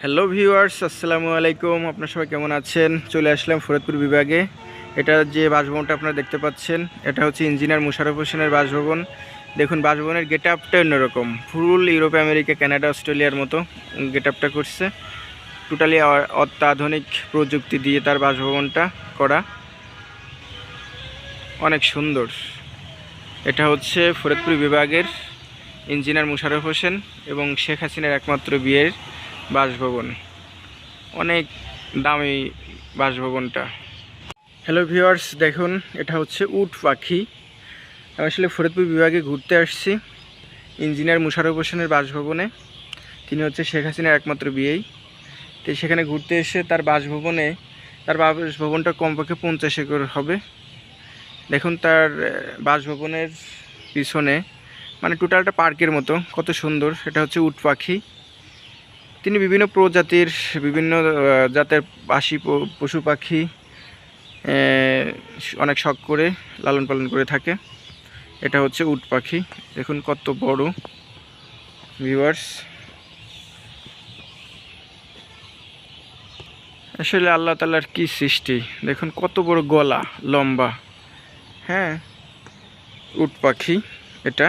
Hello viewers আসসালামু আলাইকুম। আপনার সবাই কেমন আছেন? চলে আসলাম ফরিদপুর বিভাগে। এটা যে বাসভবনটা আপনারা দেখতে পাচ্ছেন, এটা হচ্ছে ইঞ্জিনিয়ার মুশারফ হোসেনের বাসভবন। দেখুন, বাসভবনের গেট আপটা অন্যরকম। ফুল ইউরোপ, আমেরিকা, কানাডা, অস্ট্রেলিয়ার মতো গেট আপটা করছে টোটালি অত্যাধুনিক প্রযুক্তি দিয়ে তার বাসভবনটা করা। অনেক সুন্দর। এটা হচ্ছে ফরিদপুর বিভাগের ইঞ্জিনিয়ার মুশারফ হোসেন এবং শেখ হাসিনার একমাত্র বিয়ের বাসভবন। অনেক দামি বাসভবনটা। হ্যালো ভিউয়ার্স দেখুন, এটা হচ্ছে উট পাখি। আমি আসলে ফরিদপুর বিভাগে ঘুরতে আসছি, ইঞ্জিনিয়ার মুশারফ হোসেনের বাসভবনে। তিনি হচ্ছে শেখ হাসিনার একমাত্র বিয়েই। তো সেখানে ঘুরতে এসে তার বাসভবনে, তার বাসভবনটা কমপক্ষে পঞ্চাশ একর হবে। দেখুন তার বাসভবনের পিছনে মানে টোটালটা পার্কের মতো, কত সুন্দর। এটা হচ্ছে উট পাখি। তিনি বিভিন্ন প্রজাতির, বিভিন্ন জাতের পাশি পশু পাখি অনেক শখ করে লালন পালন করে থাকে। এটা হচ্ছে উট পাখি। দেখুন কত বড়। ভিউয়ার্স আসলে আল্লাহ তালার কি সৃষ্টি? দেখুন কত বড় গলা, লম্বা। হ্যাঁ উট পাখি এটা।